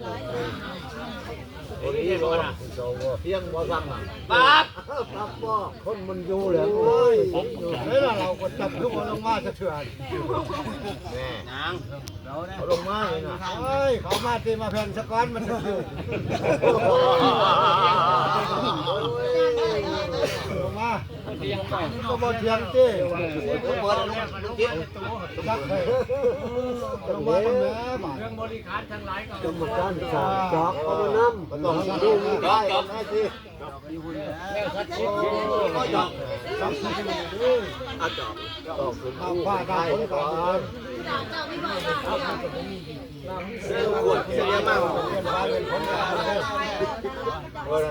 เที่ยงบ่นะเที่ยงบ่สั่งอะปั๊บครับบ่คนมันอยู่แล้วเอ้ยแล้วเราก็จับทุกคนลงมาจะเถื่อนแม่นางเราเนี่ยลงมาเลยนะเฮ้ยเขามาตีมาแผ่นสะก้อนมันจะอยู่ลงมา ก็บ่เทียงเจ้เปิดลูกเทียจักเลยลงมาทำแม่บ้าเรื่องบริการทั้งหลายก็กรรมการสามจอกเอามาน้ำต้องดูได้แม่สิก็หยอกจอกอาจอกจอกคือผู้ได้ก่อน เสื้อขวดเสื้อมากเป็นบ้านเป็นคนงานเลยเออ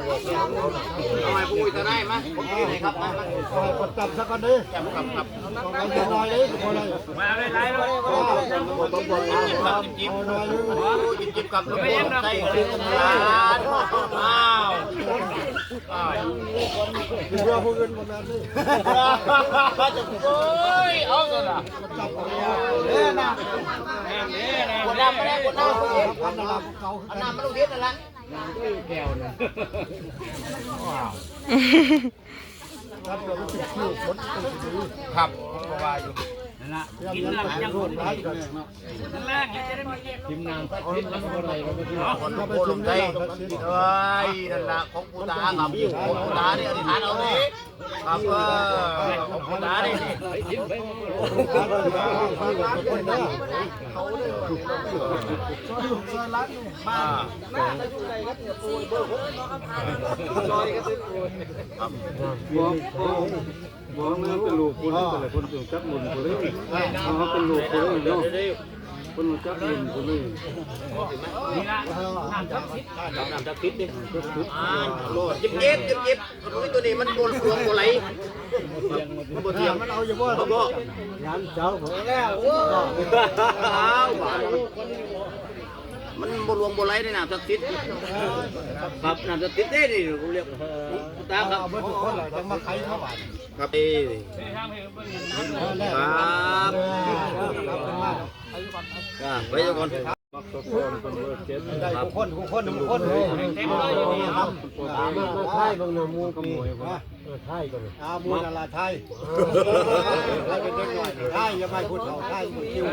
ทำไมพูดจะได้มั้ยผมกินเลยครับมาคอยกดจับสักกันดิแก้มกับกับต้องไปจะน้อยเลยคนเลยมาเอาได้ไรแล้วต้องบนเอาครับเอาหน่อยนึงจิบจิบกับลูกใส่กินกันอ้าว เพื่อผู้อื่นคนนั้นนี่จะโอ้ยเอาซะนะจับเอาเด้อนะกดน้ำมาได้กดน้ำพันนาพวกเขาเอาน้ำมาลูกเทียนนั่นแหละครับเราติดคิวคนติดคิวครับ เพราะว่าอยู่กินแล้วยังคนร้ายกันนั่นแรกยังจะได้มาเก็บทีมงานก็คิดแล้วก็อะไรก็ไม่รู้คนถ้าไปโคชลมงได้ได้ก็เคิดอ้ยนั่นละของปูตาครับของปูตาเนี่ยอธิษฐานเอาเลย ครับเออของปูตาเนี่ยคนได้มาบอกบอกบอกนะเป็นลูกคนแต่ละคนต้องจับหมุนคนเลยเขาเป็นลูกคนเลยเนาะ คนจับหมุนคนเลยนี่ละน้ำทับทิศน้ำตะคิดดิอ่าโลดยิบยิบยิบยิบตัวนี้มันโดนพวงโบไหลมันโบเทียมมันเอาอยู่บ่เขาบอกงานเจ้าของแล้วอ้าวมันโบรวงโบไหลในน้ำตะคิดครับน้ำตะคิดได้ดิเรียกปูตาครับเอาเบิดทุกคนเลยต้องมาไขเข้าบ้านครับเอ้ทำให้เบิ่งครับอ่า ไปทุกคนมักตะโกนคนเบอร์เจ็ดได้ทุกคนทุกคนทุกคนเต็มเลยอยู่นี่ครับมาใช่บางนามูข โมยว่าไทยกันอามูนาลาไทยไทยเป็นเด็กหน่อยไทยอย่าไปพูดเขาไทยมันคิว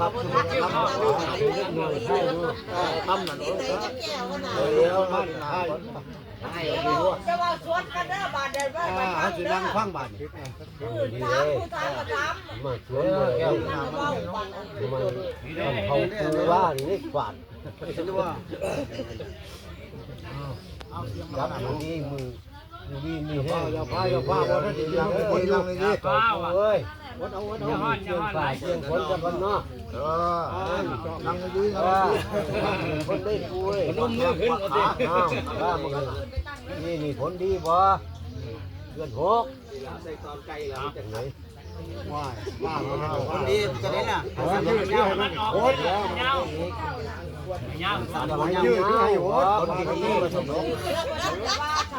ครับทำเด็กหน่อยไทยด้วยทำนั่นเองเดี๋ยวมันไทยไทยดีว่าจะว่าสวนกันเด้อบาดเดินไปไปอ่าเขาจะนั่งฟังบ้านถามผู้ถามก็ถามมาสวนมาแก้วน้ำมันมันเขาคือว่านี่ฝาดฉันว่ารับอยู่นี่มือ อยู่นี่มีแห้งอย่าพายอย่าพาบ่ได้ยังคนยังนี่เอ้ยวันเอาวันเอาเชียงฝ่ายเชียงคนจะกันเนาะเออนั่งอยู่นี่คนได้กูเอ้ยนุ่มมือขึ้นเอาสิอ้าวว่ามึงนี่นี่ผลดีบ่เดือนหกจังไหนว้ายว่าคนดีจะได้น่ะยืดยืดมันโคตรแล้วยาวยืดยืดให้โหดคนดีมาสมน้องเอาไปบ่อันนี้อ้าววันนี้เอาเอาเอ๊ะเอ๊ะงอบ่เอาไก่เงาหลายใช่ไมอ้าวคนดีว่าว่าอะไรอะสันกายนี่มันเขามันสันมึงลูกขันมันโอ้ย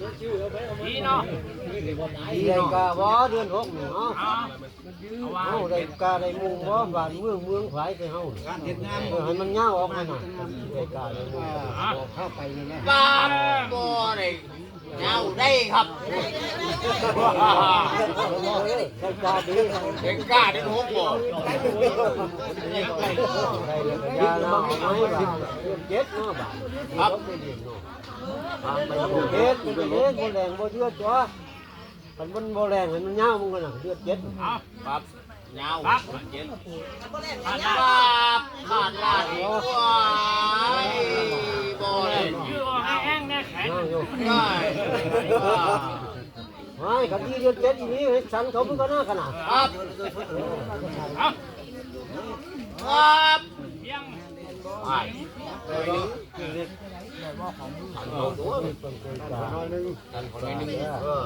ดีเนาะดีได้กาบ่เดือนหกเนาะเอาเอาวางเฮาได้กาได้มุงบ่บ้านเมืองเมืองไผไปเฮาให้มันยาออกมาหน่อยได้กาได้มุงเข้าไปนี่นะปาบบ่ได้เงาได้ครับใช้กาดีเด็กาเด็กหกบ่ได้เลยาเนาะเอาไว้บาทเจ็ดเนาะบ้าทครับ เฮ็ดเป็นเฮ็ดบ่แรงบ่เดือดจ้ะคันมันบ่แรงมันยาวมันก็น่ะเดือดเจ็ดเอาครับเงาครับเจ็ดขาดปาบขาดลาดว้ยบ่ได้ยืดให้แห้งแน่แข็งได้ไอ้คันที่เดือดเจ็ดอีนี้ให้สันเขาเพิ่นก็น่าขนาดครับครับ เพียงไปน้อยนึงเออ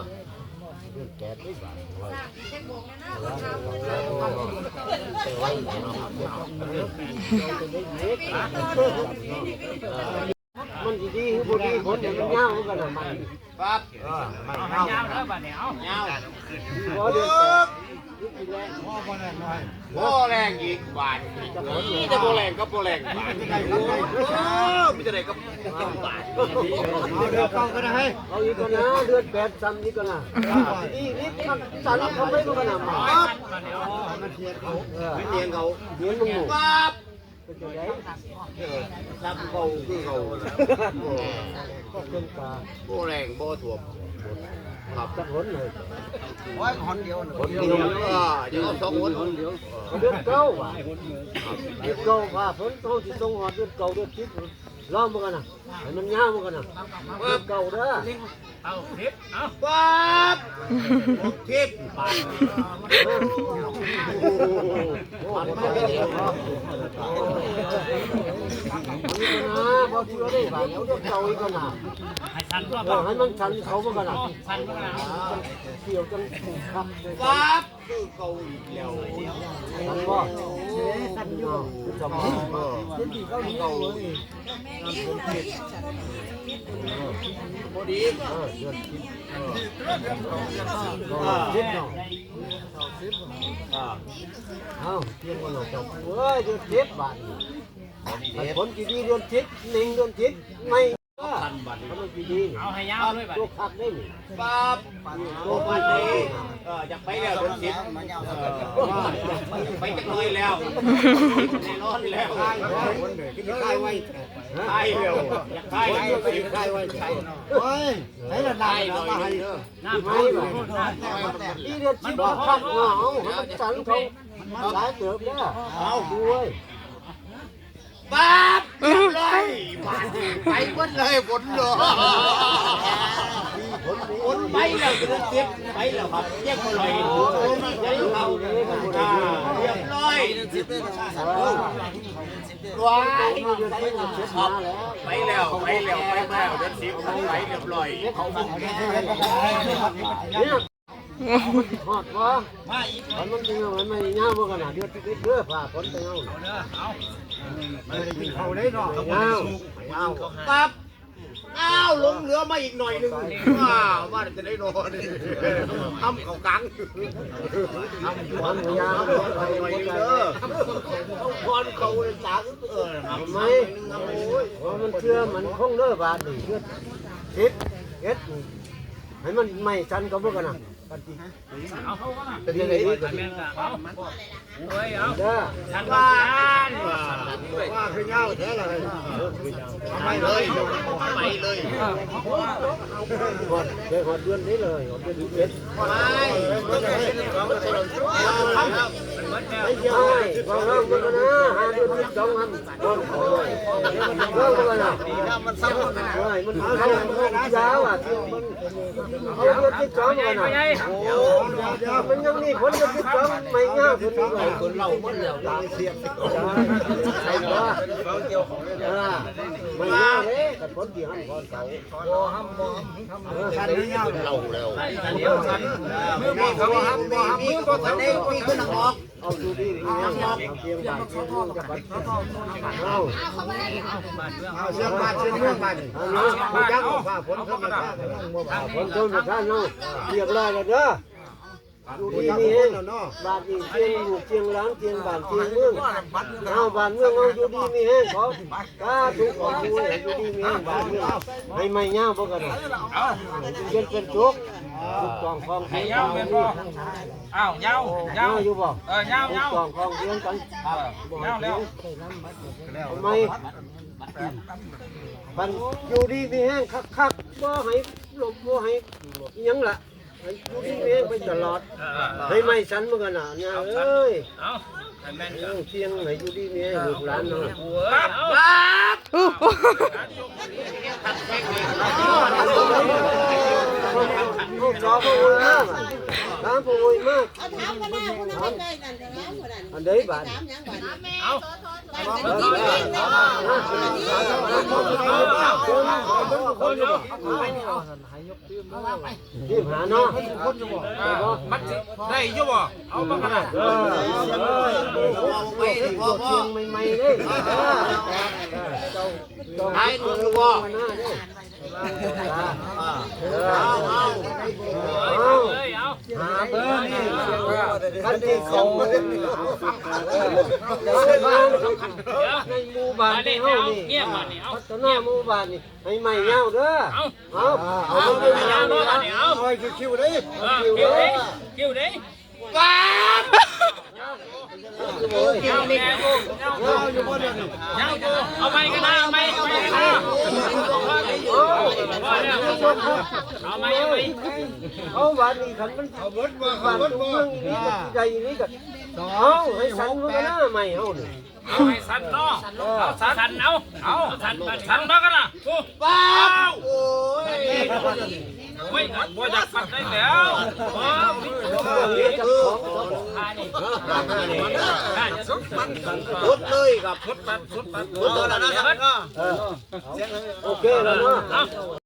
ดือนแปดได้บาทไว้ มันดีๆคือบ่ดีผลอย่างมันยาวกันน่ะมันปั๊บเออมันเอาให้ยาวแล้วบัดนี้เอาเงาบ่เดือนแปดยุคแรกพ่อบ่ได้น้อยโบแรงอีกบาทนี่จะโบแรงก็โบแรงบาทโอ้มีแต่ไหนก็บาทเอาเดือนเก้าก็ได้ให้เอาอีกกันนะเดือนแปดซ้ำอีกกันนะนี่นี่สั่นเขาไม่กันนะมาปั๊บบันี้เอาเออไม่เนียนเขาเลี้ยงมึงหมูปั๊บ เป็นจังได๋ซ้ำเขาคือเขาก็เป็นตาโบแรงโบถ่วมครับจักหนเลยคนเดียวอ่าจะเอาสองคนคนเดียวเดือนเก้าว่ะเดือนเก้าว่าฝนเขาที่ต้องหอดเดือนเก้าเดือนสิบ ล้อมมันกันนะให้มันยาวมันกันนะเดือนเก้าเด้อเอาคลิปเอาปั๊บทิพย์โอ้มันไม่ได้เดียวครับนี่นะพอเชื่อได้ป่ะเดี๋ยวเดือนเก้าอีกกันนะให้สั่นรอบเออให้มันชันเขามันกันนะสั่นก็แล้วเกี่ยวจังครับเลยปั๊บคือเขาอีกแล้ว ทันบ่ทันอยู่จำบ่ เที่เขาเขาพอดีเออเดือนสิบเออสิบเนาะอ่าเอ้าเที่ยงกันเนาะจบเอ้ยเดือนสิบบาทนี่ผลกี่ดีเดือนสิบหนึ่งเดือนสิบไม่ ก็มันกี่ดีเอาให้ยาวด้วยบัดตัวนี้คักได้นี่ปั๊บตัวไปนี้เอออยากไปแล้วโดนจิตไปจักหน่อยแล้วแน่นอนแล้วใช่ไว้ใช่เร็วอยากใช่ใช่ไว้ใช่เฮ้ยไหนละนายมาให้น้ำไม่ไม่ไหวได้นี่เดือนสิบคักเนาะเอามันสันเขาหลายเติบเด้อเอาด้วย ปั๊บเรียบร้อยไปหมดเลยฝนเหรอฝนไปแล้วเดือนสิบไปแล้วครับแยกคนเลยเดี๋ยวเขาเรียบร้อยว้ายเดือนสิบเช็ดมาแล้วไปแล้วไปแล้วไปแล้วเดือนสิบไปเรียบร้อยเนี่ย หอดวะมาอีกมันจริงมันไม่เงาเมื่อกันนะเดือนที่เดือผ่าฝนไปเงาเขาได้เนาะเงาเงาปั๊บอ้าวลงเหลือมาอีกหน่อยหนึงว้าวว่าจะได้นอนทำเขากังมันยาวไปหน่อยหมหดนึงเลเด้อยเขาพรเขาเลยจังเออทำไหมเพราะมันเชื่อมันคงเลิกบาดนี่เชื่อทิศเอ็ดให้มันไม่ชันก็เมื่อกันนะกันที เอาเข้ามาเป็นยังไงดีกันแม่นเอาเฮ้ยเอาเด้อสั่นก็สั่นว่าคือเงาแท้เลยไปเลยไปเลยหอดเดี๋ยวหอดเดือนนี้เลยหอดเดือนที่เอ็ดไปไอ้ยายฟังเรื่องมันนะหาเดือนที่สองพันโดนโอ้ยเรื่องมันนะมันซ้ำมันเฮ้ยมันเอามันยาวอะที่มันเอาเดือนที่สองกันนะโอ้มันยังมีผลเดือนที่สองไม่ง่ายคนนี้เลยคนเราหมดแล้วตายเสียบใช่ปะเออไม่ง่ายเลยแต่ผลที่หันก่อนเก่าโอ้ห้ำบ่ห้ำเออใช่เงาเราแล้วเดี๋ยวสั่นมีเขาห้ามมีมีก็ทันได้มีขึ้นออกเอาดูดิเอาเตียงบาทเตียงเมืองจะบัดเอาเอาเชียงบาเชียงเมืองบาทเอาเนาะผู้จักฝ่าฝนเข้ามาฝนต้นมาท่านเนาะเรียบร้อยแล้วเด้อดูดีมีเองบาทนี่เชียงลูกเชียงล้างเชียงบานเชียงเมืองเอาบานเมืองเอาดูดีมีเองขอถ้าถูกของดูดูดีมีเองบานเมืองให้ไม่เงาบ่กันเป็นเป็นจุกถูกต้องคองเทียงยาเป็นบ่อ้าวยาวยาเงาอยู่บ่เออยาวถูยากต้องคองเทียงกันยาวแล้วทำไมมันอยู่ดีมีแห้งคักคักๆบ่ให้หลบบ่ให้ยังล่ะ ให้อยู่ดีมีแห้งไปตลอดเออให้ไม่สันเหมือนกันน่ะเนี่ยเอ้ยเอาให้แม่นเอก็อเสียงให้อยู่ดีมีแห้งลูกหลานเนาะโอ้ยเอาปั๊บเอาจอบ่เออมาามผู้อุ้ยมากเอาถามกันหน้าคุ ณน้ำใจนั่นจะถามคนนั้นอันใดบาดถามยังบาดเอารีบ หาเนาะ มันได้อยู่บ่เอามาขนาด เออเออพวกที่พวกเชียงใหม่ๆเด้เออเจ้าเจ้า ให้มึงบ่ มาหน้าเด้ เอาเอา เอา เลยเอา หาเบอร์นี่คันที่เขาจะได้บ้านในหมู่บ้าน มา นี่ ดิ เฮา เอา นี่ เงียบมานี่เอา พัฒนาหมู่บ้านนี่ให้ใหม่เงาเด้อ เอา เอา เอาเอายาวมานี่เอา คอยคิวๆเด้ คิวดิคิวดิป้าเกี่ยวแกกูเงาอยู่บนนี่เงากูเอาไปกันนะเอาไปเอาไปกันนะ เอาไปเอาไปเอาบ้านนี่คันมันเอาเบิดมาบ้านตรงเมืองนี่ก็ใจนี่ก็เอาให้สันมันก็น่าใหม่เฮานี่เอาให้สันเนาะเอาสันเอาเอาสันสันมากันนะป้าโอ้ยไม่บ่อยากฟันได้แล้วว้าวนี่กับของของพุดเลยครับสุดปัดสุดปัดพุดตัวนั้นนะครับโอเคแล้วเนาะ